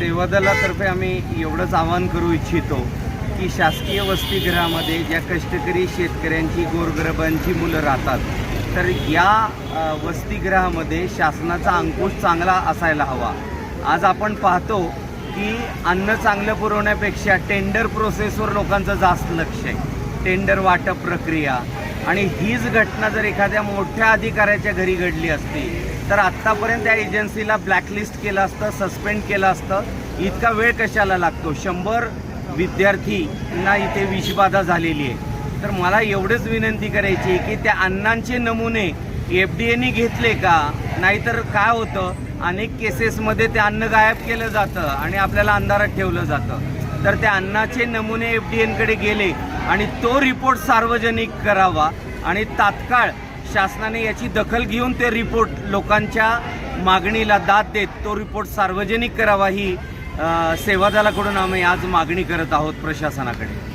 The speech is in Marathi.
सेवादलातर्फे आम्ही एवढंच आवाहन करू इच्छितो की शासकीय वसतिगृहामध्ये ज्या कष्टकरी शेतकऱ्यांची गोरगरबांची मुलं राहतात तर या वसतिगृहामध्ये शासनाचा अंकुश चांगला असायला हवा. आज आपण पाहतो की अन्न चांगलं पुरवण्यापेक्षा टेंडर प्रोसेसवर लोकांचं जास्त लक्ष आहे. टेंडर वाटप प्रक्रिया आणि हीच घटना जर एखाद्या मोठ्या अधिकाऱ्याच्या घरी घडली असती तर आत्तापर्यंत त्या एजन्सीला ब्लॅकलिस्ट केलं असतं सस्पेंड केलं असतं. इतका वेळ कशाला लागतो? शंभर विद्यार्थींना इथे विषबाधा झालेली आहे. तर मला एवढंच विनंती करायची आहे की त्या अन्नांचे नमुने एफ डी एने घेतले का? नाहीतर काय होतं? अनेक केसेसमध्ये ते अन्न गायब केलं जातं आणि आपल्याला अंधारात ठेवलं जातं. तर त्या अन्नाचे नमुने एफ डी एनकडे गेले आणि तो रिपोर्ट सार्वजनिक करावा आणि तात्काळ शासनाने याची दखल घेऊन ते रिपोर्ट लोकांच्या मागणीला दाद देत तो रिपोर्ट सार्वजनिक करावा ही सेवादलाकडून आम्ही आज मागणी करत आहोत प्रशासनाकडे.